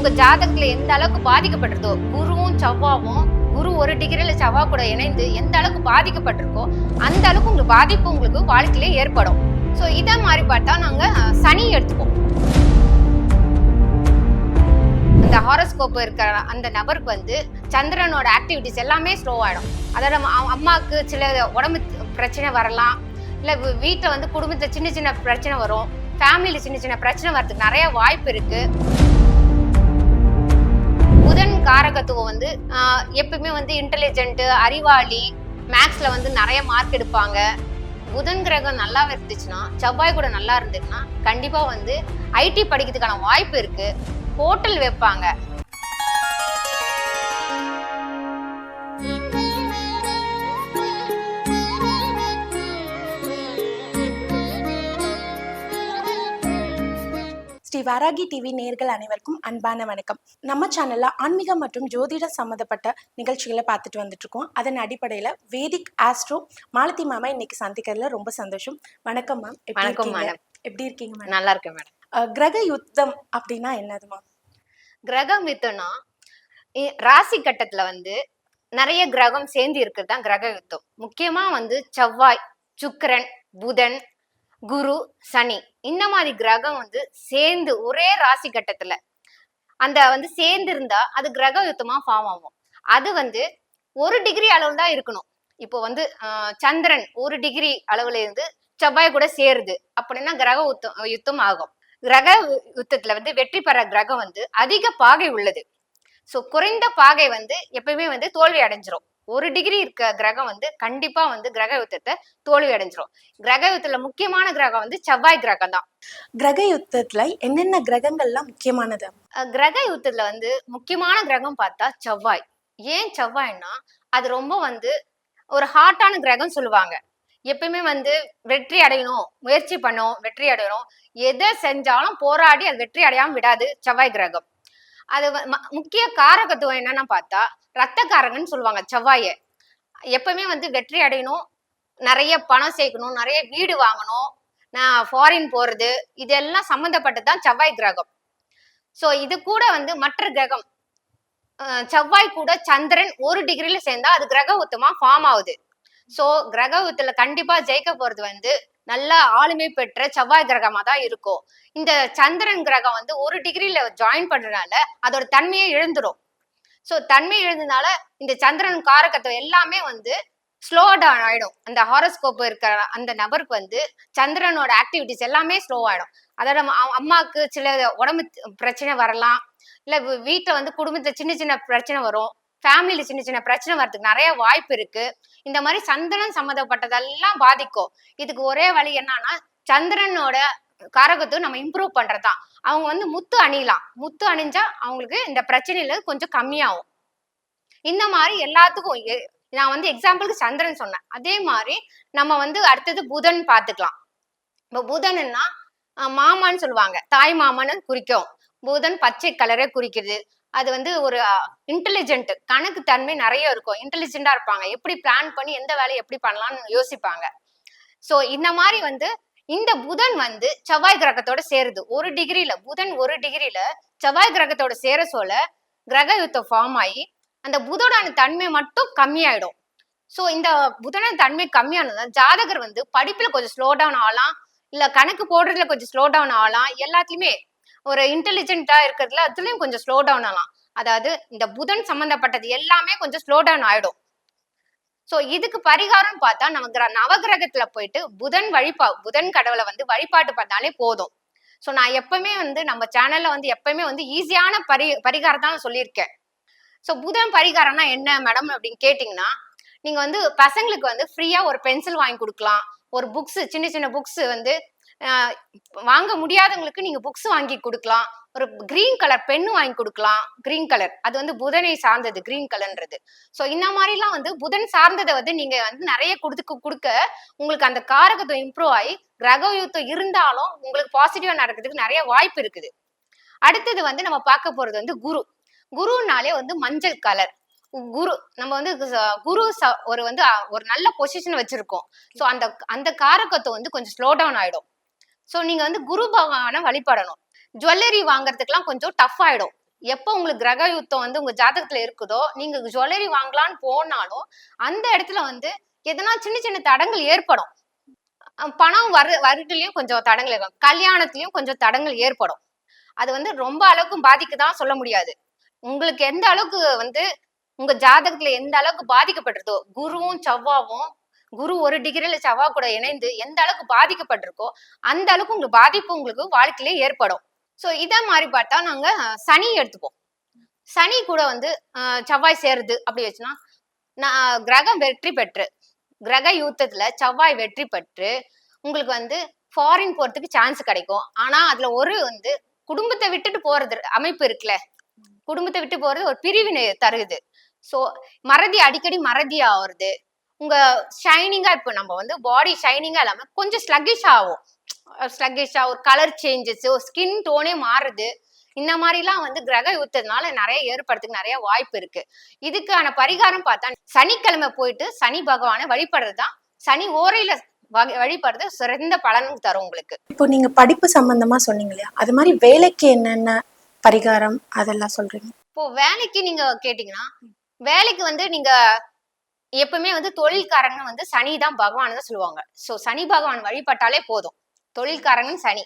உங்க ஜாதகத்துல எந்த அளவுக்கு பாதிக்கப்பட்டிருக்கோ குருவும் செவ்வாவும் குரு ஒரு டிகிரியில செவ்வா கூட இணைந்து எந்த அளவுக்கு பாதிக்கப்பட்டிருக்கோ அந்த அளவுக்கு உங்களுக்கு பாதிப்பு உங்களுக்கு வாழ்க்கையிலே ஏற்படும். ஸோ இதை மாதிரி பார்த்தா நாங்க சனி எடுத்துப்போம். இந்த ஹாரோஸ்கோப் இருக்கிற அந்த நபருக்கு வந்து சந்திரனோட ஆக்டிவிட்டிஸ் எல்லாமே ஸ்லோ ஆயிடும். அதாவது அம்மாவுக்கு சில உடம்பு பிரச்சனை வரலாம். இல்லை வீட்டில் வந்து குடும்பத்தில் சின்ன சின்ன பிரச்சனை வரும். ஃபேமிலியில் சின்ன சின்ன பிரச்சனை வரதுக்கு நிறைய வாய்ப்பு இருக்குது காரகத்துவம் வந்து எப்பவுமே வந்து இன்டெலிஜென்ட் அறிவாளி மேக்ஸ்ல வந்து நிறைய மார்க் எடுப்பாங்க. புதன் கிரகம் நல்லா இருந்துச்சுன்னா செவ்வாய் கூட நல்லா இருந்துச்சுன்னா கண்டிப்பா வந்து ஐடி படிக்கிறதுக்கான வாய்ப்பு இருக்கு. ஹோட்டல் வைப்பாங்க. ஸ்ரீ வாராகி டிவி நேர்கள் அனைவருக்கும் அன்பான வணக்கம். நம்ம சேனல்ல ஆன்மீகம் மற்றும் ஜோதிட சம்மந்தப்பட்ட நிகழ்ச்சிகளை பார்த்துட்டு வந்துட்டு இருக்கோம் அதன் அடிப்படையில வேதிக் ஆஸ்ட்ரோ மாலதி மாமா இன்னைக்கு சந்திக்கிறதுல ரொம்ப சந்தோஷம். வணக்கம் மேம் எப்படி வணக்கம், madam. எப்படி இருக்கீங்க மேம் நல்லா இருக்கு மேடம் கிரக யுத்தம் அப்படின்னா என்னது மேம் கிரகம் யுத்தம்னா ராசி கட்டத்துல வந்து நிறைய கிரகம் சேர்ந்து இருக்கிறது தான் கிரக யுத்தம். முக்கியமா வந்து செவ்வாய் சுக்கிரன் புதன் குரு சனி இந்த மாதிரி கிரகம் வந்து சேர்ந்து ஒரே ராசி கட்டத்துல அந்த வந்து சேர்ந்து இருந்தா அது கிரக யுத்தமா ஃபார்ம் ஆகும். அது வந்து ஒரு டிகிரி அளவு தான் இருக்கணும். இப்போ வந்து ஆஹ், சந்திரன் ஒரு டிகிரி அளவுல இருந்து செவ்வாய் கூட சேருது அப்படின்னா கிரக யுத்தம் யுத்தம் ஆகும். கிரக யுத்தத்துல வந்து வெற்றி பெற கிரகம் வந்து அதிக பாகை உள்ளது. ஸோ குறைந்த பாகை வந்து எப்பயுமே வந்து தோல்வி அடைஞ்சிரும். ஒரு டிகிரி இருக்க கிரகம் வந்து கண்டிப்பா வந்து கிரக யுத்தத்தை தோல்வி அடைஞ்சிரும் கிரக யுத்தத்துல முக்கியமான கிரகம் வந்து செவ்வாய் கிரகம் தான். கிரக யுத்தத்துல என்னென்ன கிரகங்கள்லாம் முக்கியமானது? கிரக யுத்தத்துல வந்து முக்கியமான கிரகம் பார்த்தா செவ்வாய். ஏன் செவ்வாய்னா அது ரொம்ப வந்து ஒரு ஹாட்டான கிரகம் சொல்லுவாங்க. எப்பயுமே வந்து வெற்றி அடையணும் முயற்சி பண்ணும் வெற்றி அடையணும். எதை செஞ்சாலும் போராடி அது வெற்றி அடையாம விடாது செவ்வாய் கிரகம். அது ம- முக்கிய காரகத்துவம் என்னன்னு பார்த்தா ரத்தக்காரங்கன்னு சொல்லுவாங்க செவ்வாயை. எப்பவுமே வந்து வெற்றி அடையணும் நிறைய பணம் சேர்க்கணும் நிறைய வீடு வாங்கணும் நான் ஃபாரின் போறது இதெல்லாம் சம்மந்தப்பட்டது தான் செவ்வாய் கிரகம். ஸோ இது கூட வந்து மற்ற கிரகம். செவ்வாய் கூட சந்திரன் ஒரு டிகிரியில சேர்ந்தா அது கிரக உத்தமா ஃபார்ம் ஆகுது. ஸோ கிரக உத்துல கண்டிப்பா ஜெயிக்க போறது வந்து நல்ல ஆளுமை பெற்ற செவ்வாய் கிரகமா தான் இருக்கும். இந்த சந்திரன் கிரகம் வந்து ஒரு டிகிரியில் ஜாயின் பண்றதுனால அதோட தன்மையை இழந்துரும். ஸோ தன்மை இழந்ததுனால இந்த சந்திரன் காரகத்தை எல்லாமே வந்து ஸ்லோ டவுன் ஆயிடும். அந்த ஹாரோஸ்கோப் இருக்கிற அந்த நபருக்கு வந்து சந்திரனோட ஆக்டிவிட்டிஸ் எல்லாமே ஸ்லோ ஆயிடும். அதாவது நம்ம அம்மாவுக்கு சில உடம்பு பிரச்சனை வரலாம். இல்லை வீட்டில் வந்து குடும்பத்தில் சின்ன சின்ன பிரச்சனை வரும். ஃபேமிலியில சின்ன சின்ன பிரச்சனை வர்றதுக்கு நிறைய வாய்ப்பு இருக்கு. இந்த மாதிரி சந்திரன் சம்மந்தப்பட்டதெல்லாம் பாதிக்கும். இதுக்கு ஒரே வழி என்னன்னா சந்திரனோட காரகத்தை நம்ம இம்ப்ரூவ் பண்றதுதான். அவங்க வந்து முத்து அணியலாம். முத்து அணிஞ்சா அவங்களுக்கு இந்த பிரச்சனையில கொஞ்சம் கம்மியாகும். இந்த மாதிரி எல்லாத்துக்கும் நான் வந்து எக்ஸாம்பிளுக்கு சந்திரன் சொன்னேன். அதே மாதிரி நம்ம வந்து அடுத்தது புதன் பார்த்துக்கலாம். இப்போ புதன்னா மாமான்னு சொல்லுவாங்க. தாய் மாமான்னு குறிக்கும். புதன் பச்சை கலரை குறிக்கிறது அது வந்து ஒரு இன்டெலிஜென்ட் கணக்கு தன்மை நிறைய இருக்கும். இன்டெலிஜென்டா இருப்பாங்க. எப்படி பிளான் பண்ணி எந்த வேலையை எப்படி பண்ணலாம்னு யோசிப்பாங்க. ஸோ இந்த மாதிரி வந்து இந்த புதன் வந்து செவ்வாய் கிரகத்தோட சேருது. ஒரு டிகிரியில புதன் ஒரு டிகிரியில செவ்வாய் கிரகத்தோட சேர சொல்ல கிரக யுத்தம் ஃபார்ம் ஆகி அந்த புதனோட தன்மை மட்டும் கம்மியாயிடும். ஸோ இந்த புதனோட தன்மை கம்மியானது ஜாதகர் வந்து படிப்புல கொஞ்சம் ஸ்லோ டவுன் ஆகலாம். இல்ல கணக்கு போடுறதுல கொஞ்சம் ஸ்லோ டவுன் ஆகலாம். எல்லாத்துலயுமே ஒரு இன்டெலிஜென்ட்டா இருக்கிறதுல அதுலயும் கொஞ்சம் ஸ்லோ டவுன் ஆகலாம் அதாவது இந்த புதன் சம்பந்தப்பட்டது எல்லாமே கொஞ்சம் ஸ்லோ டவுன் ஆயிடும். ஸோ இதுக்கு பரிகாரம் பார்த்தா நம்ம கிர- நவகிரகத்துல போயிட்டு புதன் வழிபா புதன் கடவுளை வந்து வழிபாட்டு பண்ணாலே போதும். ஸோ நான் எப்பவுமே வந்து நம்ம சேனல்ல வந்து எப்பவுமே வந்து ஈஸியான பரி பரிகாரம் தான் சொல்லியிருக்கேன். ஸோ புதன் பரிகாரம்னா என்ன மேடம் அப்படின்னு கேட்டிங்கன்னா நீங்க வந்து பசங்களுக்கு வந்து ஃப்ரீயா ஒரு பென்சில் வாங்கி கொடுக்கலாம். ஒரு புக்ஸ் சின்ன சின்ன புக்ஸ் வந்து வாங்க முடியாதவங்களுக்கு நீங்க புக்ஸ் வாங்கி கொடுக்கலாம். ஒரு கிரீன் கலர் பென்னு வாங்கி கொடுக்கலாம். கிரீன் கலர் அது வந்து புதனை சார்ந்தது கிரீன் கலர்ன்றது ஸோ இந்த மாதிரிலாம் வந்து புதன் சார்ந்ததை வந்து நீங்க வந்து நிறைய கொடுத்து கொடுக்க உங்களுக்கு அந்த காரகத்துவம் இம்ப்ரூவ் ஆகி கிரக யுத்தம் இருந்தாலும் உங்களுக்கு பாசிட்டிவா நடக்கிறதுக்கு நிறைய வாய்ப்பு இருக்குது. அடுத்தது வந்து நம்ம பார்க்க போறது வந்து குரு. குருனாலே வந்து மஞ்சள் கலர் குரு நம்ம வந்து குரு ச- ஒரு வந்து ஒரு நல்ல பொசிஷன் வச்சிருக்கோம். ஸோ அந்த அந்த காரகத்தை வந்து கொஞ்சம் ஸ்லோ டவுன் ஆயிடும். ஸோ நீங்க வந்து குரு பகவானை வழிபடணும். ஜுவல்லரி வாங்குறதுக்குலாம் கொஞ்சம் டஃப் ஆயிடும். எப்போ உங்களுக்கு கிரக யுத்தம் வந்து உங்க ஜாதகத்துல இருக்குதோ நீங்க ஜுவல்லரி வாங்கலாம்னு போனாலும் அந்த இடத்துல வந்து எதனா சின்ன சின்ன தடங்கள் ஏற்படும். பணம் வரு வருதுலயும் கொஞ்சம் தடங்கள் இருக்கும் கல்யாணத்துலயும் கொஞ்சம் தடங்கள் ஏற்படும். அது வந்து ரொம்ப அளவுக்கு பாதிக்குதான் சொல்ல முடியாது. உங்களுக்கு எந்த அளவுக்கு வந்து உங்க ஜாதகத்துல எந்த அளவுக்கு பாதிக்கப்பட்டிருதோ குருவும் செவ்வாவும் குரு ஒரு டிகிரியில செவ்வாய் கூட இணைந்து எந்த அளவுக்கு பாதிக்கப்பட்டிருக்கோ அந்த அளவுக்கு உங்களுக்கு பாதிப்பு உங்களுக்கு வாழ்க்கையிலே ஏற்படும். ஸோ இதை மாதிரி பார்த்தா நாங்க சனி எடுத்துப்போம். சனி கூட வந்து செவ்வாய் சேருது அப்படி வச்சுன்னா நான் கிரகம் வெற்றி பெற்று கிரக யுத்தத்துல செவ்வாய் வெற்றி பெற்று உங்களுக்கு வந்து ஃபாரின் போறதுக்கு சான்ஸ் கிடைக்கும். ஆனா அதுல ஒரு வந்து குடும்பத்தை விட்டுட்டு போறது அமைப்பு இருக்குல்ல? குடும்பத்தை விட்டு போறது ஒரு பிரிவினை தருது. சோ மறதி அடிக்கடி மறதி ஆகுறது உங்க ஷைனிங்கா இப்போ நம்ம வந்து பாடி ஷைனிங்கா இல்லாம கொஞ்சம் ஸ்லக்கிஷ் ஆகும். ஸ்லக்கிஷா ஒரு கலர் சேஞ்சஸ் ஒரு ஸ்கின் டோனே மாறுது. இந்த மாதிரிலாம் வந்து கிரக யுத்தத்தினால நிறைய ஏற்படுறதுக்கு நிறைய வாய்ப்பு இருக்கு. இதுக்கான பரிகாரம் பார்த்தா சனிக்கிழமை போயிட்டு சனி பகவானை வழிபடுறது தான் சனி ஓரையில வழிபடுறது சிறந்த பலனும் தரும் உங்களுக்கு. இப்போ நீங்க படிப்பு சம்பந்தமா சொன்னீங்க இல்லையா? அது மாதிரி வேலைக்கு என்னென்ன பரிகாரம் அதெல்லாம் சொல்றீங்க? இப்போ வேலைக்கு நீங்க கேட்டீங்கன்னா வேலைக்கு வந்து நீங்க எப்பவுமே வந்து தொழில்காரங்க வந்து சனி தான் பகவான் தான் சொல்லுவாங்க. சோ சனி பகவான் வழிபட்டாலே போதும். தொழில்காரங்கன்னு சனி.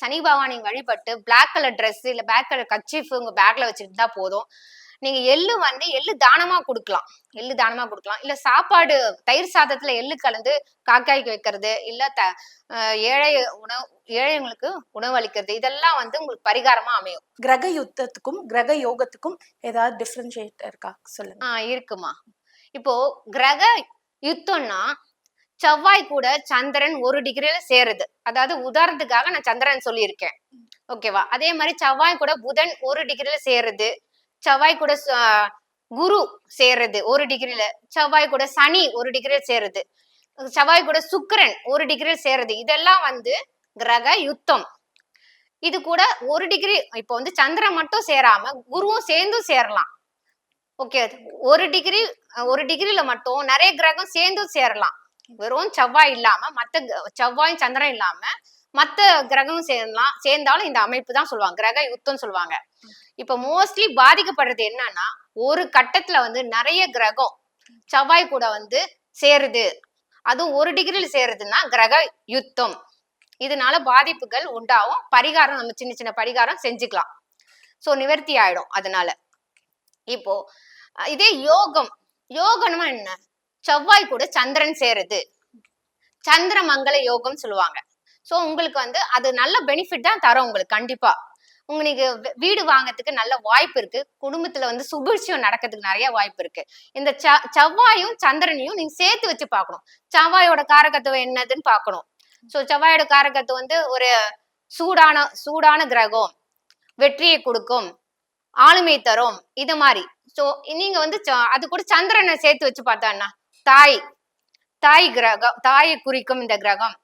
சனி பகவானை வழிபட்டு Black கலர் Dress இல்ல பேக் கலர் கச்சிஃப் உங்க பேக்ல வச்சுட்டு தான் போதும். நீங்க எள்ளு வந்து எள்ளு தானமா கொடுக்கலாம். எள்ளு தானமா கொடுக்கலாம். இல்ல சாப்பாடு தயிர் சாதத்துல எள்ளு கலந்து காக்காய்க்கு வைக்கிறது இல்ல த ஏழை உணவு ஏழைங்களுக்கு உணவு அளிக்கிறது இதெல்லாம் வந்து உங்களுக்கு பரிகாரமா அமையும். கிரக யுத்தத்துக்கும் கிரக யோகத்துக்கும் ஏதாவது டிஃபரன்ஷியேட் இருக்கா? சொல்லுங்க. ஆ இருக்குமா. இப்போ கிரக யுத்தம்னா செவ்வாய் கூட சந்திரன் ஒரு டிகிரியில சேருது. அதாவது உதாரணத்துக்காக நான் சந்திரன் சொல்லியிருக்கேன். ஓகேவா அதே மாதிரி செவ்வாய் கூட புதன் ஒரு டிகிரியில சேருது. செவ்வாய் கூட குரு சேருது ஒரு டிகிரியில செவ்வாய் கூட சனி ஒரு டிகிரியில சேருது. செவ்வாய் கூட சுக்கரன் ஒரு டிகிரியில சேருது. இதெல்லாம் வந்து கிரக யுத்தம். இது கூட ஒரு டிகிரி இப்போ வந்து சந்திரன் மட்டும் சேராம குருவும் சேர்ந்தும் சேரலாம். ஓகே ஒரு டிகிரி ஒரு டிகிரியில மட்டும் நிறைய கிரகம் சேர்ந்தும் சேரலாம். வெறும் செவ்வாய் இல்லாம மத்த செவ்வாயும் சந்திரன் இல்லாம மத்த கிரகமும் சேரலாம் சேர்ந்தாலும் இந்த அமைப்பு தான் சொல்லுவாங்க. கிரக யுத்தம் சொல்லுவாங்க. இப்ப மோஸ்ட்லி பாதிக்கப்படுறது என்னன்னா ஒரு கட்டத்துல வந்து நிறைய கிரகம் செவ்வாய் கூட வந்து சேருது. அதுவும் ஒரு டிகிரியில் சேருதுன்னா கிரக யுத்தம். இதனால பாதிப்புகள் உண்டாகும். பரிகாரம் நம்ம சின்ன சின்ன பரிகாரம் செஞ்சுக்கலாம். ஸோ நிவர்த்தி ஆயிடும் அதனால. இப்போ இதே யோகம். யோகம்னா என்ன? செவ்வாய் கூட சந்திரன் சேருது. சந்திர மங்கள யோகம் சொல்லுவாங்க. சோ உங்களுக்கு வந்து அது நல்ல பெனிஃபிட் தான் தரும் உங்களுக்கு கண்டிப்பா. உங்களுக்கு வீடு வாங்கறதுக்கு நல்ல வாய்ப்பு இருக்கு. குடும்பத்துல வந்து சுபிட்சியம் நடக்கிறதுக்கு நிறைய வாய்ப்பு இருக்கு. இந்த செவ்வாயும் சந்திரனையும் நீங்க சேர்த்து வச்சு பார்க்கணும். செவ்வாயோட காரகத்துவம் என்னதுன்னு பார்க்கணும். சோ செவ்வாயோட காரகத்துவம் வந்து ஒரு சூடான சூடான கிரகம். வெற்றியை கொடுக்கும். ஆளுமை தரும். இது மாதிரி. சோ நீங்க வந்து ச- அது கூட சந்திரனை சேர்த்து வச்சு பார்த்தா தாய். தாய் கிரகம் தாயை குறிக்கும் இந்த கிரகம்.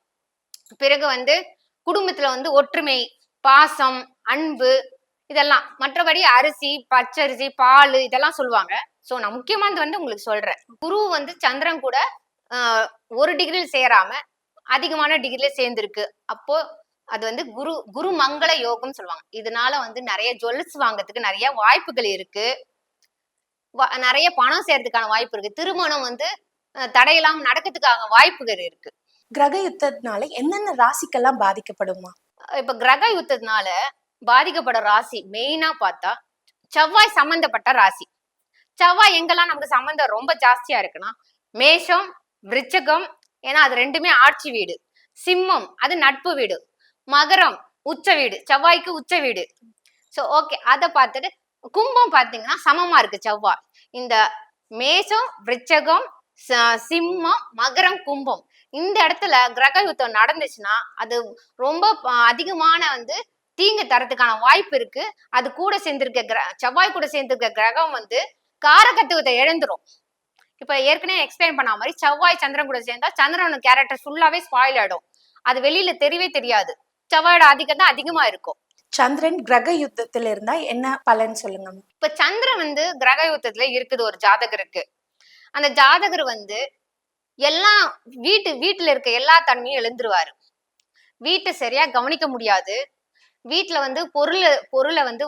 பிறகு வந்து குடும்பத்துல வந்து ஒற்றுமை பாசம் அன்பு இதெல்லாம். மற்றபடி அரிசி பச்சரிசி பால் இதெல்லாம் சொல்லுவாங்க. சோ நான் முக்கியமானது வந்து உங்களுக்கு சொல்றேன். குரு வந்து சந்திரன் கூட ஒரு டிகிரியில் சேராம அதிகமான டிகிரியில சேர்ந்திருக்கு. அப்போ அது வந்து குரு குரு மங்கள யோகம் சொல்லுவாங்க. இதனால வந்து நிறைய ஜுவல்ஸ் வாங்குறதுக்கு நிறைய வாய்ப்புகள் இருக்கு. நிறைய பணம் சேர்றதுக்கான வாய்ப்பு இருக்கு. திருமணம் வந்து தடையில்லாம நடக்கிறதுக்கான வாய்ப்புகள் இருக்கு. கிரக யுத்தத்தினால என்னென்ன ராசிக்கெல்லாம் பாதிக்கப்படுமா? இப்ப கிரக யுத்தத்தினால பாதிக்கப்பட ராசி மெயினா பார்த்தா செவ்வாய் சம்பந்தப்பட்ட ராசி. செவ்வாய் எங்கெல்லாம் நமக்கு சம்பந்தம் ரொம்ப ஜாஸ்தியா இருக்குன்னா மேஷம் விருச்சகம் ஏன்னா அது ரெண்டுமே ஆட்சி வீடு. சிம்மம் அது நட்பு வீடு. மகரம் உச்ச வீடு செவ்வாய்க்கு உச்ச வீடு. ஸோ ஓகே அதை பார்த்துட்டு கும்பம் பார்த்தீங்கன்னா சமமா இருக்கு செவ்வாய். இந்த மேஷம் விருச்சகம் சிம்மம் மகரம் கும்பம். இந்த இடத்துல கிரக யுத்தம் நடந்துச்சுன்னா அது ரொம்ப அதிகமான வந்து தீங்கு தரத்துக்கான வாய்ப்பு இருக்கு. அது கூட சேர்ந்திருக்க கிர செவ்வாய் கூட சேர்ந்திருக்க கிரகம் வந்து காரகத்துவத்தை இழந்துரும். இப்ப ஏற்கனவே எக்ஸ்பிளைன் பண்ண மாதிரி செவ்வாய் சந்திரன் கூட சேர்ந்தா சந்திரனோட கேரக்டர் ஃபுல்லாவே ஸ்பாயில் ஆயிடும். அது வெளியில தெரியவே தெரியாது. செவ்வாயோட ஆதிக்கம் தான் அதிகமா இருக்கும். சந்திரன் கிரக யுத்தத்துல இருந்தா என்ன பலன் சொல்லுங்க? இப்ப சந்திரன் வந்து கிரக யுத்தத்துல இருக்குது ஒரு ஜாதகருக்கு அந்த ஜாதகர் வந்து எல்லா வீட்டு வீட்டுல இருக்க எல்லா தன்மையும் எழுந்துருவாரு. வீட்டை சரியா கவனிக்க முடியாது. வீட்டுல வந்து பொருள் பொருளை வந்து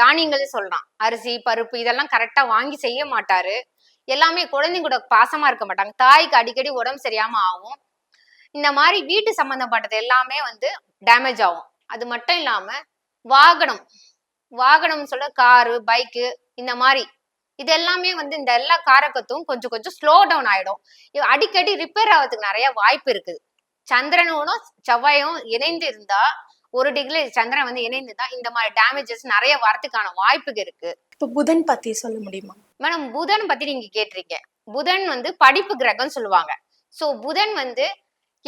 தானியங்கள் சொல்லலாம். அரிசி பருப்பு இதெல்லாம் கரெக்டா வாங்கி செய்ய மாட்டாரு. எல்லாமே குழந்தைங்க கூட பாசமா இருக்க மாட்டாங்க. தாய்க்கு அடிக்கடி உடம்பு சரியாம ஆகும். இந்த மாதிரி வீட்டு சம்பந்தப்பட்டது எல்லாமே வந்து டேமேஜ் ஆகும். அது மட்டும் இல்லாம வாகனம் வாகனம் சொல்ல காரு பைக்கு இந்த மாதிரி இது எல்லாமே வந்து இந்த எல்லா காரக்கத்தும் கொஞ்சம் கொஞ்சம் ஸ்லோ டவுன் ஆயிடும். அடிக்கடி ரிப்பேர் ஆகிறதுக்கு நிறைய வாய்ப்பு இருக்குது. சந்திரனும் செவ்வாயும் இணைந்து இருந்தா ஒரு டிகிரி சந்திரன் வந்து இணைந்து இருந்தா இந்த மாதிரி டேமேஜஸ் நிறைய வரதுக்கான வாய்ப்புகள் இருக்கு. இப்போ புதன் பத்தி சொல்ல முடியுமா? மேடம் புதன் பத்தி நீங்க கேட்டிருக்கீங்க. புதன் வந்து படிப்பு கிரகம் சொல்லுவாங்க. சோ புதன் வந்து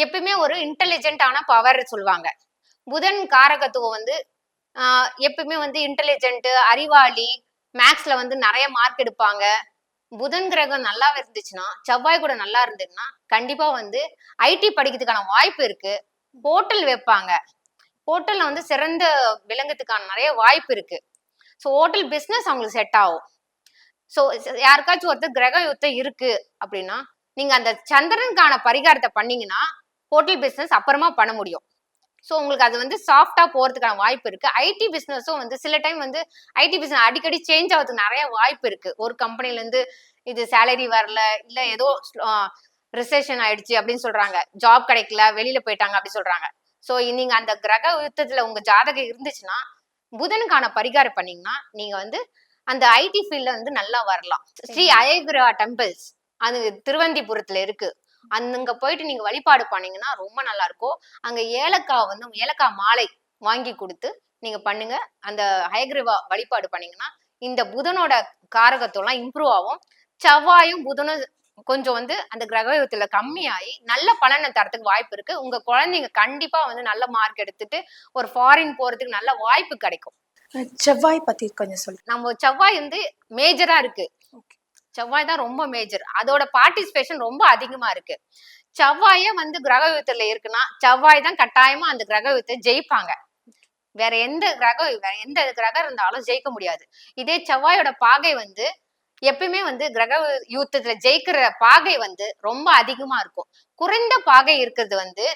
எப்பயுமே ஒரு இன்டெலிஜென்ட்டான பவர் சொல்லுவாங்க. புதன் காரகத்துவம் வந்து எப்பயுமே வந்து இன்டெலிஜென்ட் அறிவாளி மேக்ஸ்ல வந்து நிறைய மார்க் எடுப்பாங்க. புதன் கிரகம் நல்லா இருந்துச்சுன்னா செவ்வாய் கூட நல்லா இருந்ததுன்னா கண்டிப்பா வந்து ஐடி படிக்கிறதுக்கான வாய்ப்பு இருக்கு. ஹோட்டல் வைப்பாங்க. ஹோட்டல்ல வந்து சிறந்த விளங்கத்துக்கான நிறைய வாய்ப்பு இருக்கு. ஸோ ஹோட்டல் பிஸ்னஸ் அவங்களுக்கு செட் ஆகும். ஸோ யாருக்காச்சும் ஒருத்தர் கிரக யுத்தம் இருக்கு அப்படின்னா நீங்க அந்த சந்திரனுக்கான பரிகாரத்தை பண்ணீங்கன்னா ஹோட்டல் பிஸ்னஸ் அப்புறமா பண்ண முடியும். ஸோ உங்களுக்கு அது வந்து சாஃப்டா போறதுக்கான வாய்ப்பு இருக்கு. ஐடி பிஸ்னஸும் வந்து சில டைம் வந்து ஐடி பிஸ்னஸ் அடிக்கடி சேஞ்ச் ஆகிறதுக்கு நிறைய வாய்ப்பு இருக்கு. ஒரு கம்பெனில இருந்து இது சேலரி வரல இல்ல ஏதோ ரிசெஷன் ஆயிடுச்சு அப்படின்னு சொல்றாங்க. ஜாப் கிடைக்கல வெளியில போயிட்டாங்க அப்படி சொல்றாங்க. ஸோ நீங்க அந்த கிரக யுத்தத்துல உங்க ஜாதகம் இருந்துச்சுன்னா புதனுக்கான பரிகாரம் பண்ணீங்கன்னா நீங்க வந்து அந்த ஐடி ஃபீல்ட்ல வந்து நல்லா வரலாம். ஸ்ரீ அயகிரா டெம்பிள்ஸ் அது திருவந்திபுரத்துல இருக்கு. அங்க போயிட்டு நீங்க வழிபாடு பண்ணீங்கன்னா ரொம்ப நல்லா இருக்கும் அங்க ஏலக்காய் வந்து ஏலக்காய் மாலை வாங்கி கொடுத்து நீங்க பண்ணுங்க. அந்த ஹயக்ரிவா வழிபாடு பண்ணீங்கன்னா இந்த புதனோட காரகத்தெல்லாம் இம்ப்ரூவ் ஆகும். செவ்வாயும் புதனும் கொஞ்சம் வந்து அந்த கிரகத்துல கம்மியாகி நல்ல பலனை தரத்துக்கு வாய்ப்பு இருக்கு. உங்க குழந்தைங்க கண்டிப்பா வந்து நல்ல மார்க் எடுத்துட்டு ஒரு ஃபாரின் போறதுக்கு நல்ல வாய்ப்பு கிடைக்கும். செவ்வாய் பத்தி கொஞ்சம் சொல்லுங்க நம்ம செவ்வாய் வந்து மேஜரா இருக்கு. செவ்வாய் தான் ரொம்ப மேஜர் அதோட பார்ட்டிசிபேஷன் ரொம்ப அதிகமா இருக்கு. செவ்வாயே வந்து கிரக யுத்தத்துல இருக்குன்னா செவ்வாய் தான் கட்டாயமா அந்த கிரக யுத்தத்தை ஜெயிப்பாங்க. வேற எந்த கிரகம் வேற எந்த கிரகம் இருந்தாலும் ஜெயிக்க முடியாது. இதே செவ்வாயோட பாகை வந்து எப்பயுமே வந்து கிரக யுத்தத்துல ஜெயிக்கிற பாகை வந்து ரொம்ப அதிகமா இருக்கும். குறைந்த பாகை இருக்கிறது வந்து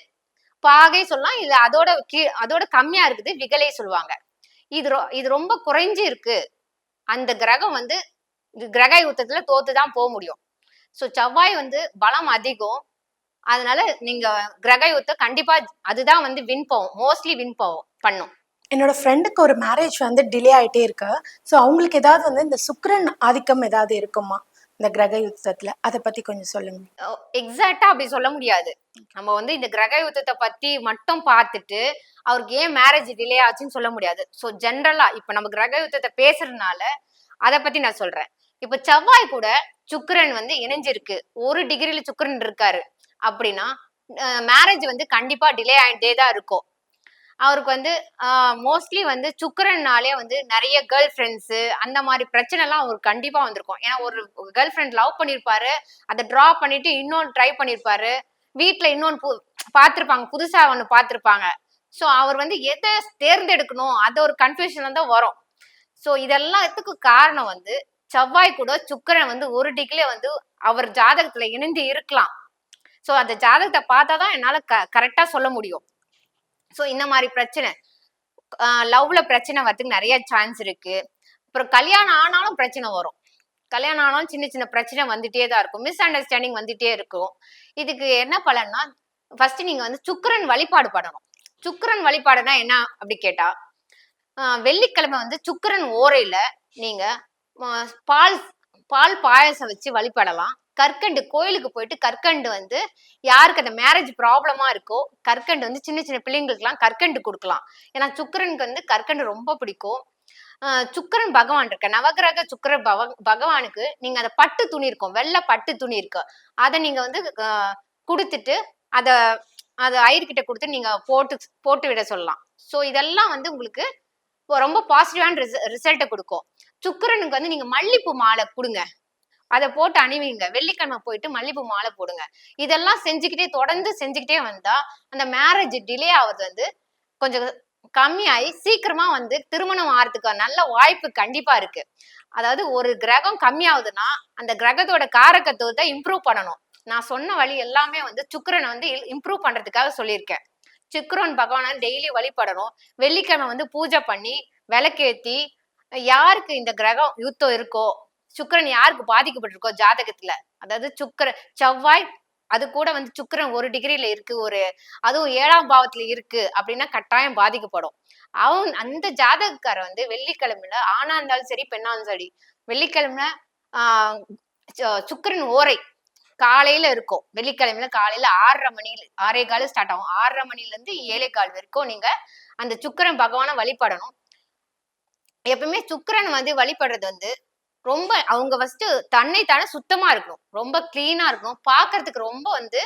பாகை சொல்லலாம் இது அதோட கீ அதோட கம்மியா இருக்குது விகலை சொல்லுவாங்க. இது இது ரொம்ப குறைஞ்சு இருக்கு. அந்த கிரகம் வந்து கிரக யுத்தத்துல தோத்துதான் போக முடியும். ஸோ செவ்வாய் வந்து பலம் அதிகம். அதனால நீங்க கிரக யுத்தம் கண்டிப்பா அதுதான் வந்து வின் போகும். மோஸ்ட்லி வின் போகும் பண்ணும். என்னோட ஃப்ரெண்டுக்கு ஒரு மேரேஜ் வந்து டிலே ஆயிட்டே இருக்கு. ஸோ அவங்களுக்கு ஏதாவது வந்து இந்த சுக்கிரன் ஆதிக்கம் ஏதாவது இருக்குமா? இந்த கிரக யுத்தத்துல? அதை பத்தி கொஞ்சம் சொல்லுங்க. எக்ஸாக்டா அப்படி சொல்ல முடியாது. நம்ம வந்து இந்த கிரக யுத்தத்தை பத்தி மட்டும் பார்த்துட்டு அவருக்கு ஏன் மேரேஜ் டிலே ஆச்சுன்னு சொல்ல முடியாது. ஸோ ஜென்ரலா இப்ப நம்ம கிரக யுத்தத்தை பேசுறதுனால அதை பத்தி நான் சொல்றேன். இப்ப செவ்வாய் கூட சுக்கரன் வந்து இணைஞ்சிருக்கு. ஒரு டிகிரில சுக்கரன் இருக்காரு. அப்படின்னா மேரேஜ் வந்து கண்டிப்பா டிலே ஆகிட்டே தான் இருக்கும். அவருக்கு வந்து மோஸ்ட்லி வந்து சுக்கரன்னாலே வந்து நிறைய கேர்ள் ஃப்ரெண்ட்ஸு அந்த மாதிரி பிரச்சனைலாம் அவருக்கு கண்டிப்பாக வந்திருக்கும். ஏன்னா ஒரு கேர்ள் ஃப்ரெண்ட் லவ் பண்ணியிருப்பாரு அதை ட்ரா பண்ணிட்டு இன்னொன்று ட்ரை பண்ணியிருப்பாரு வீட்டில் இன்னொன்று பு பார்த்துருப்பாங்க. புதுசாக ஒன்று பார்த்துருப்பாங்க. ஸோ அவர் வந்து எதை தேர்ந்தெடுக்கணும்? அது ஒரு கன்ஃபியூஷன் தான் வரும். ஸோ இதெல்லாத்துக்கு காரணம் வந்து செவ்வாய் கூட சுக்கிரன் வந்து ஒரு டிகிரிலே வந்து அவர் ஜாதகத்துல இணைந்து இருக்கலாம். ஸோ அந்த ஜாதகத்தை பார்த்தா தான் என்னால க கரெக்டா சொல்ல முடியும். ஸோ இந்த மாதிரி பிரச்சனை லவ்ல பிரச்சனை வரதுக்கு நிறைய சான்ஸ் இருக்கு. அப்புறம் கல்யாணம் ஆனாலும் பிரச்சனை வரும். கல்யாணம் ஆனாலும் சின்ன சின்ன பிரச்சனை வந்துட்டே தான் இருக்கும். மிஸ் அண்டர்ஸ்டாண்டிங் வந்துட்டே இருக்கும். இதுக்கு என்ன பலன்னா ஃபர்ஸ்ட் நீங்க வந்து சுக்கரன் வழிபாடு பண்ணணும். சுக்கரன் வழிபாடுனா என்ன அப்படி கேட்டா வெள்ளிக்கிழமை வந்து சுக்கிரன் ஓரையில நீங்க பால் பால் பாயசம் வச்சு வழிபடலாம். கற்கண்டு கோயிலுக்கு போயிட்டு கற்கண்டு வந்து யாருக்கு அந்த மேரேஜ் ப்ராப்ளமா இருக்கோ கற்கண்டு வந்து சின்ன சின்ன பிள்ளைங்களுக்குலாம் கற்கண்டு கொடுக்கலாம். ஏன்னா சுக்கிரனுக்கு வந்து கற்கண்டு ரொம்ப பிடிக்கும். ஆஹ் சுக்கிரன் பகவான் இருக்க நவகிரக சுக்கர பவ பகவானுக்கு நீங்க அந்த பட்டு துணி இருக்கும் வெள்ளை பட்டு துணி இருக்கு. அதை நீங்க வந்து கொடுத்துட்டு அதை அதை ஐயர்கிட்ட கொடுத்து நீங்க போட்டு போட்டு விட சொல்லலாம். ஸோ இதெல்லாம் வந்து உங்களுக்கு ரொம்ப பாசிட்டிவான ரிசல்ட்டை கொடுக்கும். சுக்கிரனுக்கு வந்து நீங்க மல்லிப்பூ மாலை கொடுங்க. அதை போட்டு அணிவிங்க. வெள்ளிக்கிழமை போயிட்டு மல்லிப்பூ மாலை போடுங்க. இதெல்லாம் செஞ்சுக்கிட்டே தொடர்ந்து செஞ்சுக்கிட்டே வந்தா அந்த மேரேஜ் டிலே ஆகுது வந்து கொஞ்சம் கம்மியாகி சீக்கிரமா வந்து திருமணம் ஆகிறதுக்கு நல்ல வாய்ப்பு கண்டிப்பா இருக்கு. அதாவது ஒரு கிரகம் கம்மியாகுதுன்னா அந்த கிரகத்தோட காரகத்துவத்தை இம்ப்ரூவ் பண்ணணும். நான் சொன்ன வழி எல்லாமே வந்து சுக்கிரனை வந்து இம்ப்ரூவ் பண்றதுக்காக சொல்லியிருக்கேன். சுக்கிரன் பகவானை டெய்லி வழிபடணும். வெள்ளிக்கிழமை வந்து பூஜை பண்ணி விளக்கேத்தி யாருக்கு இந்த கிரகம் யுத்தம் இருக்கோ சுக்கிரன் யாருக்கு பாதிக்கப்பட்டிருக்கோ ஜாதகத்துல? அதாவது சுக்கர செவ்வாய் அது கூட வந்து சுக்கிரன் ஒரு டிகிரியில இருக்கு ஒரு அதுவும் ஏழாம் பாவத்துல இருக்கு அப்படின்னா கட்டாயம் பாதிக்கப்படும். அவன் அந்த ஜாதகக்காரன் வந்து வெள்ளிக்கிழமையில ஆணா இருந்தாலும் சரி பெண்ணா இருந்தாலும் சரி வெள்ளிக்கிழமை ஆஹ் சுக்கரன் ஓரை காலையில இருக்கும். வெள்ளிக்கிழமையில காலையில ஆறரை மணி ஆறே கால் ஸ்டார்ட் ஆகும். ஆறரை மணில இருந்து ஏழே கால் வரைக்கும் நீங்க அந்த சுக்கிரன் பகவானை வழிபடணும். எப்பவுமே சுக்கரன் வந்து வழிபடுறது வந்து ரொம்ப அவங்க ஃபர்ஸ்ட் தன்னை தானே சுத்தமா இருக்கணும். ரொம்ப கிளீனா இருக்கணும். பாக்குறதுக்கு ரொம்ப வந்து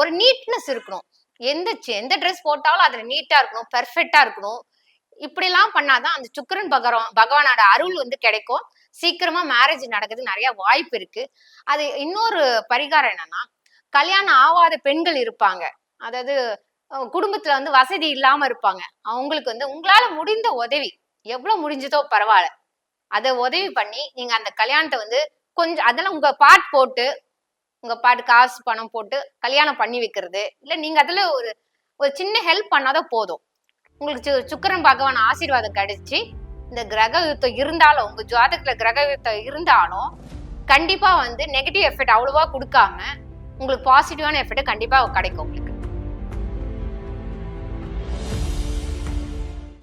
ஒரு நீட்னஸ் இருக்கணும். எந்த எந்த ட்ரெஸ் போட்டாலும் அதுல நீட்டா இருக்கணும் பெர்ஃபெக்டா இருக்கணும். இப்படிலாம் பண்ணாதான் அந்த சுக்கரன் பகவான் பகவானோட அருள் வந்து கிடைக்கும். சீக்கிரமா மேரேஜ் நடக்குது நிறைய வாய்ப்பு இருக்கு. அது இன்னொரு பரிகாரம் என்னன்னா கல்யாணம் ஆகாத பெண்கள் இருப்பாங்க. அதாவது குடும்பத்துல வந்து வசதி இல்லாம இருப்பாங்க. அவங்களுக்கு வந்து உங்களால முடிந்த உதவி எவ்வளவு முடிஞ்சதோ பரவாயில்ல. அதை உதவி பண்ணி நீங்க அந்த கல்யாணத்தை வந்து கொஞ்சம் அதெல்லாம் உங்க பாட் போட்டு உங்க பாட்டு காசு பணம் போட்டு கல்யாணம் பண்ணி வைக்கிறது. இல்ல நீங்க அதுல ஒரு ஒரு சின்ன ஹெல்ப் பண்ணாத போதும். உங்களுக்கு சு- சுக்கிரன் பகவான் ஆசீர்வாதம் கிடைச்சி இந்த கிரக யுத்தம் இருந்தாலும் உங்க ஜாதகத்துல கிரக யுத்தம் இருந்தாலும் கண்டிப்பா வந்து நெகட்டிவ் எஃபெக்ட் அவ்வளவா கொடுக்காம உங்களுக்கு பாசிட்டிவான எஃபெக்ட் கண்டிப்பா கிடைக்கும் உங்களுக்கு.